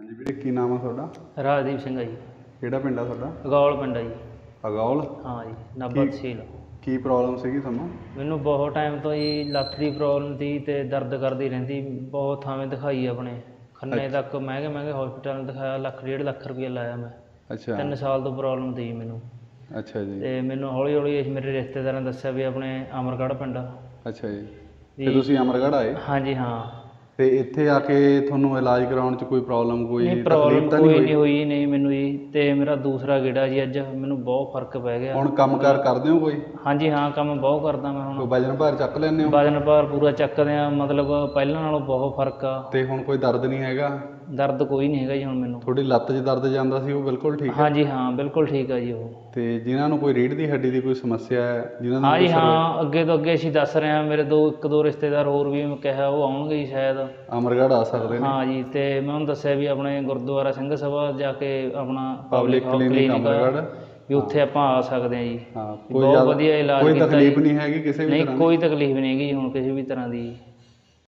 ਹਾਂਜੀ ਵੀਰੇ ਕੀ ਨਾਮ ਆ ਤੁਹਾਡਾ? ਰਾਜਦੀਪ ਸਿੰਘ ਆ ਜੀ। ਕਿਹੜਾ ਪਿੰਡ ਆ ਤੁਹਾਡਾ? ਅਗੌਲ ਪਿੰਡ ਆ ਜੀ। ਅਗੌਲ? ਹਾਂ ਜੀ ਨਾਭਾ ਕੀ- ਤਹਿਸੀਲ। ਕੀ ਪ੍ਰੋਬਲਮ ਸੀਗੀ ਤੁਹਾਨੂੰ? ਮੈਨੂੰ ਬਹੁਤ ਟਾਈਮ ਤੋਂ ਜੀ ਲੱਤ ਦੀ ਪ੍ਰੋਬਲਮ ਸੀ ਤੇ ਦਰਦ ਕਰਦੀ ਰਹਿੰਦੀ ਬਹੁਤ ਥਾਵੇਂ ਦਿਖਾਈ ਆਪਣੇ। ਖੰਨੇ ਤੱਕ ਮਹਿੰਗੇ ਮਹਿੰਗੇ ਹਸਪੀਟਲ ਦਿਖਾਇਆ ਲੱਖ ਡੇਢ ਲੱਖ ਰੁਪਏ ਲਾਇਆ ਮੈਂ। ਅੱਛਾ। ਤਿੰਨ ਸਾਲ ਤੋਂ ਪ੍ਰੋਬਲਮ ਸੀ ਮੈਨੂੰ। ਅੱਛਾ ਜੀ। ਤੇ ਮੈਨੂੰ ਹੌਲੀ ਹੌਲੀ ਇਸ ਮੇਰੇ ਰਿਸ਼ਤੇਦਾਰਾਂ ਨੇ ਦੱਸਿਆ ਵੀ ਆਪਣੇ ਅਮਰਗੜ੍ਹ ਪਿੰਡ ਅੱਛਾ ਜੀ। ਵੀ- ਤੇ ਤੁਸੀਂ ਅਮਰਗੜ੍ਹ ਆਏ? ਹਾਂਜੀ ਹਾਂ। ਤੇ ਇੱਥੇ ਆ ਕੇ ਤੁਹਾਨੂੰ ਇਲਾਜ ਕਰਾਉਣ ਚ ਕੋਈ ਪ੍ਰੋਬਲਮ ਕੋਈ ਨਹੀਂ ਤਕਲੀਫ ਤਾਂ ਕੋਈ ਨਹੀਂ ਹੋਈ ਨਹੀਂ ਮੈਨੂੰ ਤੇ ਮੇਰਾ ਦੂਸਰਾ ਗੇੜਾ ਜੀ ਅੱਜ ਮੈਨੂੰ ਬਹੁਤ ਫ਼ਰਕ ਪੈ ਗਿਆ। ਹੁਣ ਕੰਮਕਾਰ ਕਰਦੇ ਹੋ ਕੋਈ? ਹਾਂਜੀ ਹਾਂ ਕੰਮ ਬਹੁਤ ਕਰਦਾ ਮੈਂ ਕੋਈ ਹੁਣ ਵਜਨ ਭਾਰ ਚੱਕ ਲੈਂਦੇ ਹੋ? ਵਜਨ ਭਾਰ ਪੂਰਾ ਚੱਕਦੇ ਆ ਮਤਲਬ ਪਹਿਲਾਂ ਨਾਲੋਂ ਬਹੁਤ ਫ਼ਰਕ ਆ। ਤੇ ਹੁਣ ਕੋਈ ਦਰਦ ਨਹੀਂ ਹੈਗਾ? ਦਰਦ ਕੋਈ ਨਹੀਂ ਹੈਗਾ ਜੀ ਹੁਣ ਮੈਨੂੰ। ਤੁਹਾਡੀ ਲੱਤ 'ਚ ਦਰਦ ਜਾਂਦਾ ਸੀ ਉਹ ਬਿਲਕੁਲ ਠੀਕ ਹੈ? ਹਾਂਜੀ ਹਾਂ ਬਿਲਕੁਲ ਠੀਕ ਆ ਜੀ ਉਹ। ਤੇ ਜਿਨ੍ਹਾਂ ਨੂੰ ਕੋਈ ਰੀੜ੍ਹ ਦੀ ਹੱਡੀ ਦੀ ਕੋਈ ਸਮੱਸਿਆ ਹੈ ਜਿਨ੍ਹਾਂ ਨੂੰ ਹਾਂਜੀ ਕੋਈ ਸਰਵ- ਹਾਂ ਅੱਗੇ ਤੋਂ ਅੱਗੇ ਅਸੀਂ ਦੱਸ ਰਹੇ ਹਾਂ ਮੇਰੇ ਦੋ ਇੱਕ ਦੋ ਰਿਸ਼ਤੇਦਾਰ ਹੋਰ ਵੀ ਮੈਂ ਕਿਹਾ ਉਹ ਆਉਣਗੇ ਜੀ ਸ਼ਾਇਦ। ਅਮਰਗੜ੍ਹ ਆ ਸਕਦੇ ਨੇ। ਹਾਂ ਜੀ ਤੇ ਮੈਂ ਉਹਨੂੰ ਦੱਸਿਆ ਵੀ ਆਪਣੇ ਗੁਰਦੁਆਰਾ ਸਿੰਘ ਸਭਾ ਜਾ ਕੇ ਆਪਣਾ ਪਬਲਿਕ ਕਲੀਨਿਕ ਅਮਰਗੜ੍ਹ ਵੀ ਉੱਥੇ ਆਪਾਂ ਆ ਸਕਦੇ ਹਾਂ ਜੀ। ਹਾਂ ਬਹੁਤ ਵਧੀਆ ਇਲਾਜ ਕੋਈ ਤਕਲੀਫ। ਨਹੀਂ ਹੈਗੀ ਕਿਸੇ ਵੀ ਨਹੀਂ ਤਰ੍ਹਾਂ ਦੀ। ਕੋਈ ਤਕਲੀਫ ਨਹੀਂ ਹੈਗੀ ਹੁਣ ਕਿਸੇ ਵੀ ਤਰ੍ਹਾਂ ਦੀ।